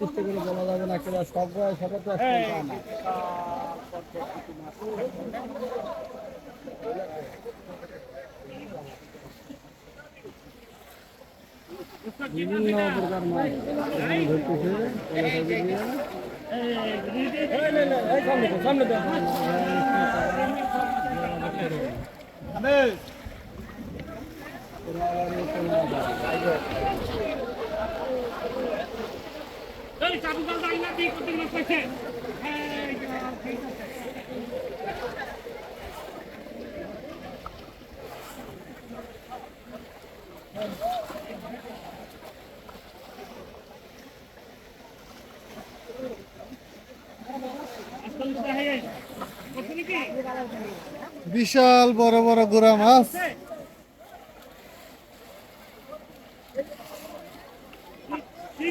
নির্দিষ্ট করে বলা যাবে না কেন সব সব তো বিভিন্ন প্রকার মাছ ধরতেছে বিশাল বড় বড় গোড়া মাছ। আমি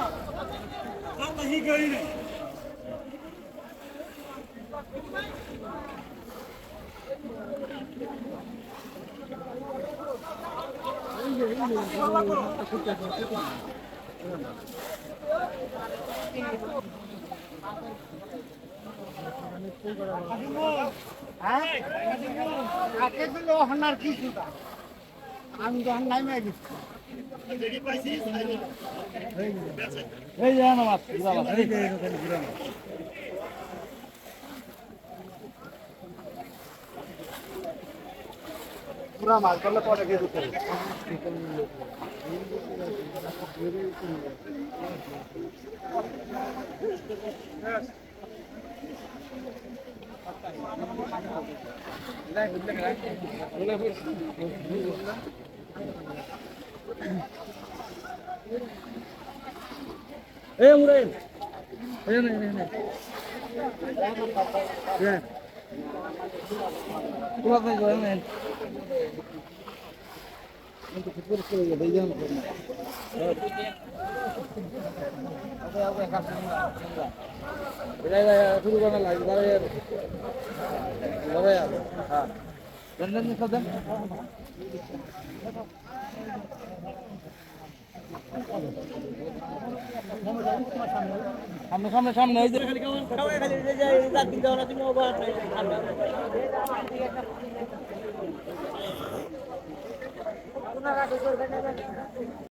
গেছি এই যে আমার মাছ গুড়া মাছ এই যে মাছ পুরা মাছ বললে পরে গিয়ে দিতে Eh, এ মুরাইন এ নে নে নে এ কোলা ভাই গো নে কিন্তু ফুটবল খেলে গেলে দেই জানো না আগে আগে কাজ না এটা শুরু করা লাগে বারে বারে হ্যাঁ রন্ধন করতে সামনে সামনে সামনে এই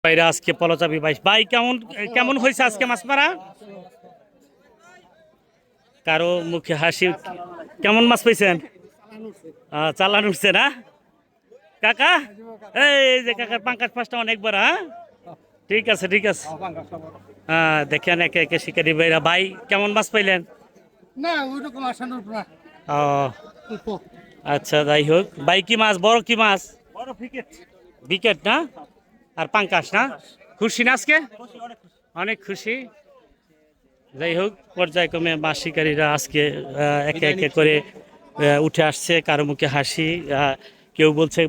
ভাইরা আজকে পলচাবি বাইশ। ভাই কেমন কেমন হয়েছে আজকে মাছ মারা? কারও মুখে হাসি কেমন মাছ পাইছেন? আহ, চালান উঠছে না? কাকা? এই যে কাকার পাঙ্কাশ পাঁচটা অনেক বড় হ্যাঁ? ঠিক আছে ঠিক আছে। হ্যাঁ দেখেন একে একে শিকারি ভাইরা। ভাই কেমন মাছ পাইলেন? না ওইরকম আসানোর ও আচ্ছা যাই হোক। ভাই কি মাছ? বড় কি মাছ? বড় বিকেট। না? আর পাঙ্কাশ না? খুশি না আজকে? অনেক খুশি। যাই হোক পর্যায়ক্রমে মাছ শিকারীরা আজকে একে একে করে উঠে আসছে কারও মুখে হাসি কেউ বলছে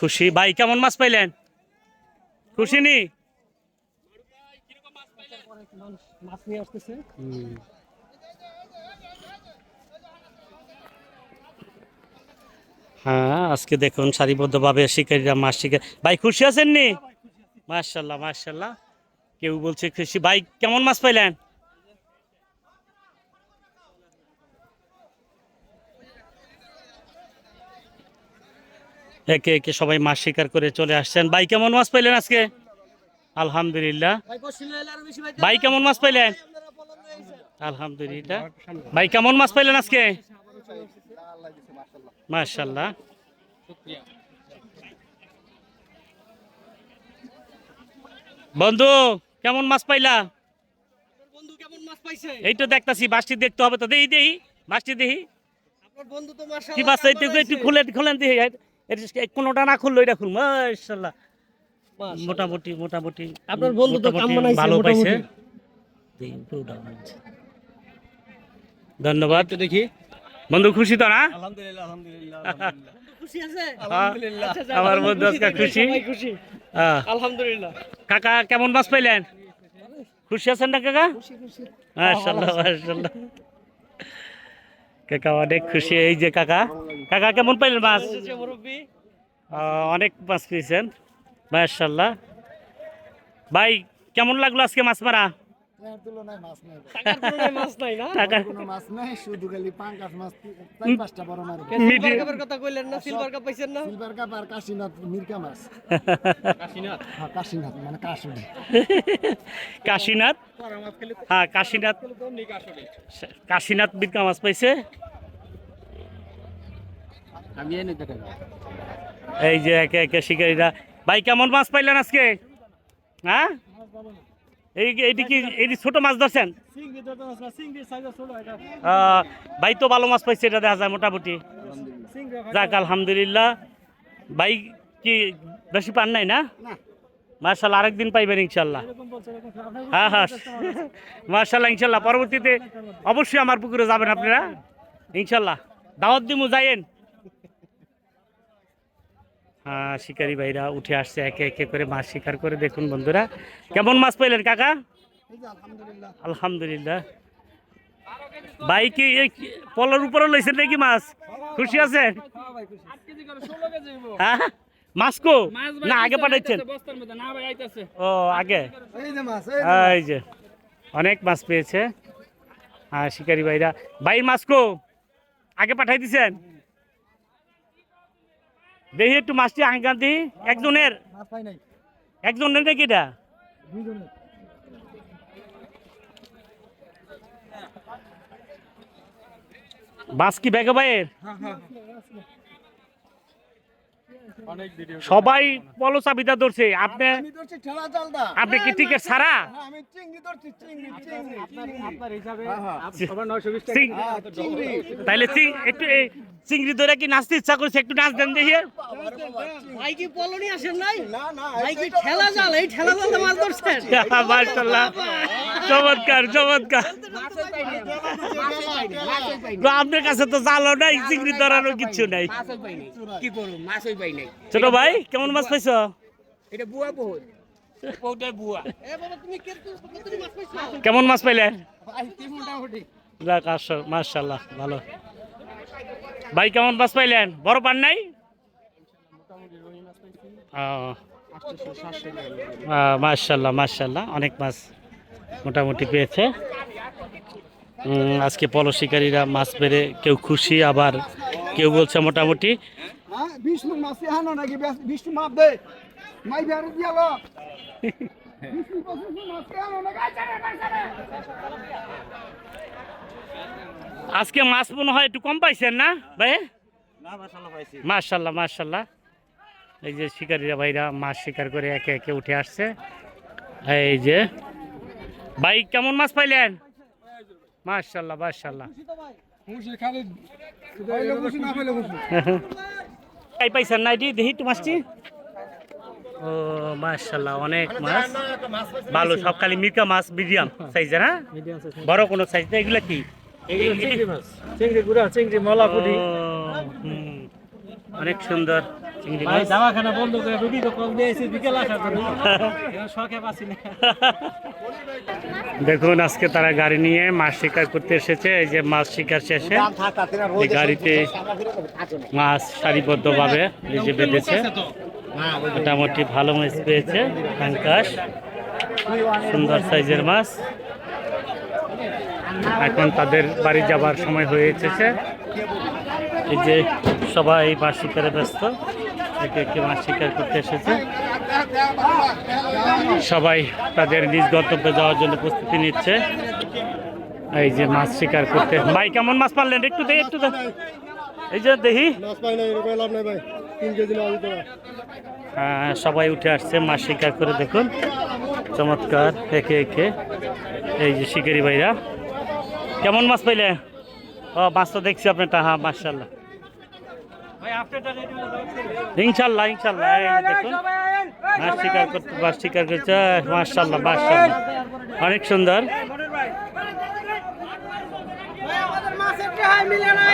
খুশি। ভাই, কেমন মাছ পাইলেন? খুশি নি? হ্যাঁ আজকে দেখুন সারিবদ্ধভাবে শিকারীরা মাছ শিকার ভাই, খুশি আছেন নি? মার্শাল্লাহ মার্শাল্লাহ কেউ বলছে খুশি। ভাই, কেমন মাছ পাইলেন? একে একে সবাই মাছ শিকার করে চলে আসছেন। ভাই কেমন মাছ পাইলেন আজকে? আলহামদুলিল্লাহ। ভাই কেমন মাছ পাইলেন? আলহামদুলিল্লাহ। ভাই কেমন মাছ পাইলেন আজকে? মাশাল্লাহ বন্ধু কেমন মাছ পাইলা? এই তো দেখতাছি বাসটি দেখতে হবে তো। দেই দেই বাসটি দেই। আপনার বন্ধু তো কি বাস একটু একটু খুলে খুলেন কোনোটা না খুললো এটা মাশাল্লাহ মোটামুটি মোটামুটি। আপনার বন্ধু তো কাম বানাইছে, ভালো পাইছে। ধন্যবাদ। দেখি। বন্ধু খুশি তো না? আলহামদুলিল্লাহ আলহামদুলিল্লাহ খুশি আছে? হ্যাঁ, আচ্ছা, আমার বন্ধু আজকে খুশি। খুশি। হ্যাঁ। আলহামদুলিল্লাহ। কাকা কেমন মাছ পাইলেন? খুশি আছেন না কাকা? মাশাল্লাহ মাশাল্লাহ কাকা অনেক খুশি এই যে কাকা। কাকা কেমন পাইলেন মাছ? অনেক মাছ পেয়েছেন মাশাল্লাহ ভাই কেমন লাগল আজকে মাছ মারা? এর তুলনায় মাছ নাই টাকার তুলনায় মাছ নাই না? টাকা কোনো মাছ নাই শুধু খালি পাঙ্কাশ মাছ চার পাঁচটা বড় মারি সিলভার মিডিয়াম কাপের কথা কইলেন না? সিলভার কাপ পাইছেন না? সিলভার কাপ আর কাশিনাথ মির্কা মাছ। হ্যাঁ কাশিনাথ মানে কাশীনাথ? হ্যাঁ কাশীনাথ কাশীনাথ মাছ পাইছে। এই যে একে একে শিকারীরা। ভাই কেমন মাছ পাইলেন আজকে? হ্যাঁ? এই এইটি কি এইটি ছোট মাছ ধরছেন? ভাই তো ভালো মাছ পাইছে এটা দেখা যায় মোটামুটি। যাক আলহামদুলিল্লাহ। ভাই কি বেশি পান নাই না? মার্শাল্লাহ আরেকদিন পাইবেন ইনশাল্লাহ হ্যাঁ হ্যাঁ। মার্শাল্লাহ ইনশাল্লাহ পরবর্তীতে অবশ্যই আমার পুকুরে যাবেন আপনারা। ইনশাল্লাহ দাওয়াত দিমু যাইয়েন। শিকারি ভাইরা উঠে আসছে, একে একে করে মাছ শিকার করে। দেখুন বন্ধুরা, কেমন মাছ পাইলেন কাকা? আলহামদুলিল্লাহ। ভাই কি পলর উপরে লইছেন নাকি মাছ? খুশি আছেন? হ্যাঁ? মাছ কো? না, আগে পাঠাইছেন। ও, আগে। এই যে, অনেক মাছ পেয়েছে। হ্যাঁ শিকারি ভাইরা। ভাই মাছ কো? আগে পাঠাই দিছেন? দেখি একটু মাছটি আঙ্গান দি একজনের? একজনের নাকি এটা বাস কি ব্যাগে ভাইয়ের সবাই পলো চাবিটা ধরছে আপনি আপনি কি টিকিট ছাড়া? হ্যাঁ, আমি চিংড়ি ধরছি চিংড়ি চিংড়ি আপনার হিসাবে হ্যাঁ, হ্যাঁ। চিংড়ি। তাইলে একটু চিংড়ি ধরে কি নাচতে ইচ্ছা করছে একটু নাচ দেন দেখি। ভাই কি পলনি আসেন নাই? না না ভাই কি ঠেলা জাল এই ঠেলা জালে মাছ ধরছেন? মার্শাল্লাহ চমৎকার চমৎকার। আপনার কাছে তো জালও নাই চিংড়ি ধরারও কিছু নাই। নাই কি করব মাছই পাই নাই। ছোট ভাই কেমন মাছ পাইছো? এটা বুয়া বহুত। বহুটাই বুয়া। এ বাবা তুমি কে কতদিন মাছ পাইছো? কেমন মাছ পাইলেন যাক আসো মার্শাল্লাহ ভালো। ভাই কেমন মাছ পাইলেন? বড় পান নাই? মার্শাল্লাহ মার্শাল্লাহ অনেক মাছ মোটামুটি পেয়েছে। আজকে পল শিকারীরা মাছ পেরে কেউ খুশি আবার কেউ বলছে মোটামুটি। হ্যাঁ বিষ্ণু মাছ হানো নাকি বিষ্ণু মাপ দে। মাই বিহারে দিয়াল বিষ্ণু পশু হানো নাকি? আচ্ছা আচ্ছা রে। আজকে মাছ মনে হয় একটু কম পাইছেন না ভাই? মার্শাল্লাহ মার্শাল্লাহ এই যে শিকারীরা ভাইরা মাছ শিকার করে একে একে উঠে আসছে। এই যে ভাই কেমন মাছ পাইলেন? মার্শাল্লাহ মার্শাল্লাহ এই পাইছেন না এটি? দেখি একটু মাছটি। ও মাশাল্লাহ অনেক মাছ। ভালো সব খালি মির্কা মাছ মিডিয়াম সাইজের হ্যাঁ? বড় কোনো সাইজ না এগুলো কি? চিংড়ি গুড়া চিংড়ি মলা অনেক সুন্দর। চিংড়ি দাওয়াখানা বন্ধ করে রুগী তো কম দিয়েছি বিকেল আসা করে শখে পাচ্ছি না। দেখুন আজকে তারা গাড়ি নিয়ে মাছ শিকার করতে এসেছে। এই যে মাছ শিকার শেষে এই গাড়িতে মাছ সারিবদ্ধভাবে এই যে বেঁধেছে। মোটামুটি ভালো মাছ পেয়েছে সুন্দর সাইজের মাছ। এখন তাদের বাড়ি যাবার সময় হয়ে এসেছে। এই যে সবাই মাছ শিকারে ব্যস্ত। একে একে মাছ শিকার করতে এসেছে। সবাই তাদের নিজ গন্তব্যে যাওয়ার জন্য প্রস্তুতি নিচ্ছে। এই যে মাছ শিকার করতে। ভাই কেমন মাছ পারলেন একটু দেখি একটু দে। এই যে দেখি। আহ, সবাই উঠে আসছে মাছ শিকার করে দেখুন। চমৎকার একে একে। এই যে শিকারি ভাইরা। কেমন মাছ পাইলে? ও মাছ তো দেখছি আপনারটা। হ্যাঁ মার্শাল্লাহ ইনশাল্লাহ ইনশাল্লাহ। দেখুন মাছ শিকার করতে মাছ শিকার করছে মার্শাল্লাহ মার্শাল্লাহ অনেক সুন্দর। আমাদের মাছের টেহাই মিলে না